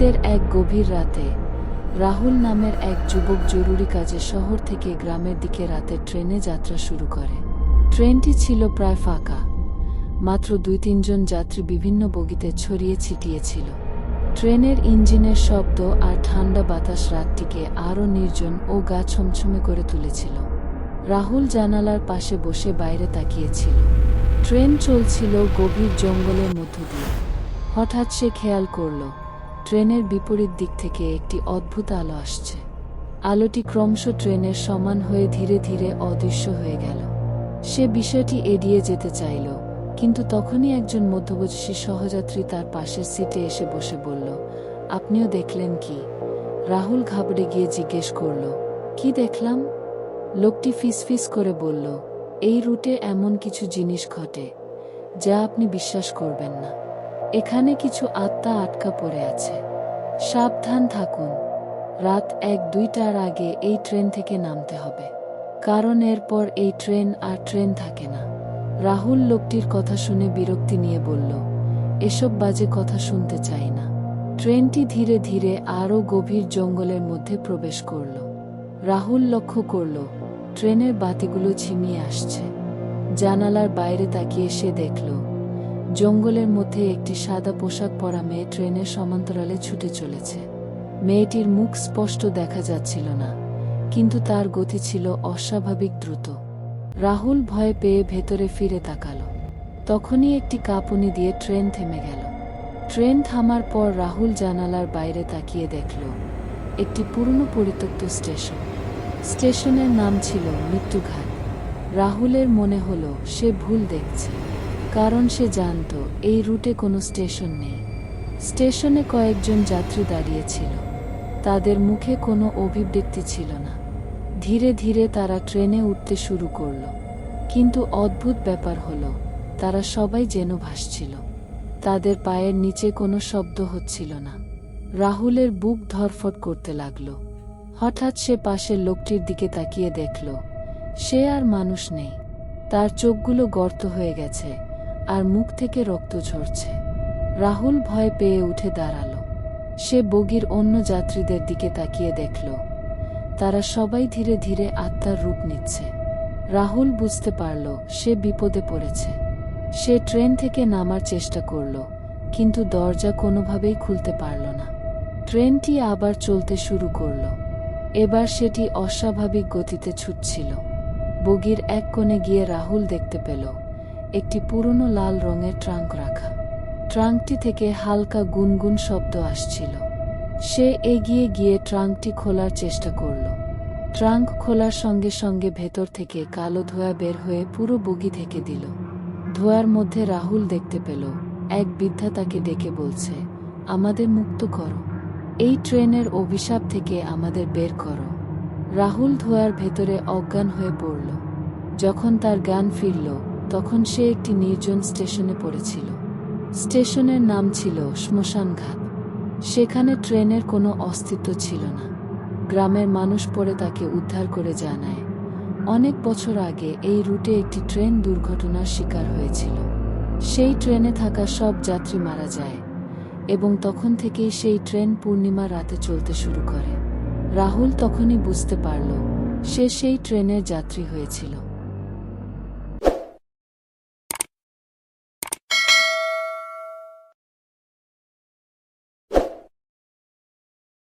শীতের এক গভীর রাতে, রাহুল নামের এক যুবক জরুরি কাজে শহর থেকে গ্রামের দিকে রাতে ট্রেনে যাত্রা শুরু করে। ট্রেনটি ছিল প্রায় ফাঁকা, মাত্র দুই তিনজন যাত্রী বিভিন্ন বগিতে ছড়িয়ে ছিটিয়ে ছিল ট্রেনের ইঞ্জিনের শব্দ আর ঠান্ডা বাতাস রাতটিকে আরও নির্জন ও গা ছমছমে করে তুলেছিল। রাহুল জানালার পাশে বসে বাইরে তাকিয়েছিল। ট্রেন চলছিল গভীর জঙ্গলের মধ্য দিয়ে। হঠাৎ সে খেয়াল করল ট্রেনের বিপরীত দিক থেকে একটি অদ্ভুত আলো আসছে। আলোটি ক্রমশ ট্রেনের সমান হয়ে ধীরে ধীরে অদৃশ্য হয়ে গেল। সে বিষয়টি এড়িয়ে যেতে চাইল, কিন্তু তখনই একজন মধ্যবয়সী সহযাত্রী তার পাশের সিটে এসে বসে বলল, আপনিও দেখলেন কি? রাহুল ঘাবড়ে গিয়ে জিজ্ঞেস করল, কি দেখলাম? লোকটি ফিসফিস করে বলল, এই রুটে এমন কিছু জিনিস ঘটে, যা আপনি বিশ্বাস করবেন না। এখানে কিছু আত্মা আটকা পড়ে আছে। সাবধান থাকুন। রাত এক, দুইটার আগে এই ট্রেন থেকে নামতে হবে। কারণ এরপর এই ট্রেন আর ট্রেন থাকে না। রাহুল লোকটির কথা শুনে বিরক্তি নিয়ে বলল, এসব বাজে কথা শুনতে চাই না। ট্রেনটি ধীরে ধীরে আরও গভীর জঙ্গলের মধ্যে প্রবেশ করল। রাহুল লক্ষ্য করল, ট্রেনের বাতিগুলো ঝিমিয়ে আসছে। জানালার বাইরে তাকিয়ে সে দেখল জঙ্গলের মধ্যে একটি সাদা পোশাক পরা মেয়ে ট্রেনের সমান্তরালে ছুটে চলেছে। মেয়েটির মুখ স্পষ্ট দেখা যাচ্ছিল না, কিন্তু তার গতি ছিল অস্বাভাবিক দ্রুত। রাহুল ভয় পেয়ে ভেতরে ফিরে তাকালো। তখনই একটি কাঁপুনি দিয়ে ট্রেন থেমে গেল। ট্রেন থামার পর রাহুল জানালার বাইরে তাকিয়ে দেখল, একটি পুরনো পরিত্যক্ত স্টেশন। স্টেশনের নাম ছিল মৃত্যুঘাট। রাহুলের মনে হলো, সে ভুল দেখছে। কারণ সে জানত এই রুটে কোনো স্টেশন নেই। স্টেশনে কয়েকজন যাত্রী দাঁড়িয়েছিল। তাদের মুখে কোনো অভিব্যক্তি ছিল না। ধীরে ধীরে তারা ট্রেনে উঠতে শুরু করল। কিন্তু অদ্ভুত ব্যাপার হলো, তারা সবাই যেন ভাসছিল। তাদের পায়ের নিচে কোনো শব্দ হচ্ছিল না। রাহুলের বুক ধরফট করতে লাগল। হঠাৎ সে পাশের লোকটির দিকে তাকিয়ে দেখল, সে আর মানুষ নেই। তার চোখগুলো গর্ত হয়ে গেছে। আর মুখ থেকে রক্ত ঝরছে। রাহুল ভয় পেয়ে উঠে দাঁড়াল। সে বগির অন্য যাত্রীদের দিকে তাকিয়ে দেখল। তারা সবাই ধীরে ধীরে আত্মার রূপ নিচ্ছে। রাহুল বুঝতে পারল, সে বিপদে পড়েছে। সে ট্রেন থেকে নামার চেষ্টা করল, কিন্তু দরজা কোনোভাবেই খুলতে পারল না। ট্রেনটি আবার চলতে শুরু করল। এবার সেটি অস্বাভাবিক গতিতে ছুটছিল। বগির এক কোণে গিয়ে রাহুল দেখতে পেল। একটি পুরনো লাল রঙের ট্রাঙ্ক রাখা। ট্রাঙ্কটি থেকে হালকা গুনগুন শব্দ আসছিল। সে এগিয়ে গিয়ে ট্রাঙ্কটি খোলার চেষ্টা করল। ট্রাঙ্ক খোলার সঙ্গে সঙ্গে ভেতর থেকে কালো ধোয়া বের হয়ে পুরো বগি থেকে দিল। ধোয়ার মধ্যে রাহুল দেখতে পেল। এক বৃদ্ধা তাকে ডেকে বলছে, আমাদের মুক্ত করো। এই ট্রেনের অভিশাপ থেকে আমাদের বের করো। রাহুল ধোয়ার ভেতরে অজ্ঞান হয়ে পড়ল। যখন তার জ্ঞান ফিরল তখন সে একটি নির্জন স্টেশনে পড়েছিল। স্টেশনের নাম ছিল শ্মশানঘাট। সেখানে ট্রেনের কোনো অস্তিত্ব ছিল না। গ্রামের মানুষ পরে তাকে উদ্ধার করে জানায়। অনেক বছর আগে এই রুটে একটি ট্রেন দুর্ঘটনার শিকার হয়েছিল। সেই ট্রেনে থাকা সব যাত্রী মারা যায় এবং তখন থেকেই সেই ট্রেন পূর্ণিমা রাতে চলতে শুরু করে। রাহুল তখনই বুঝতে পারল, সে সেই ট্রেনের যাত্রী হয়েছিল।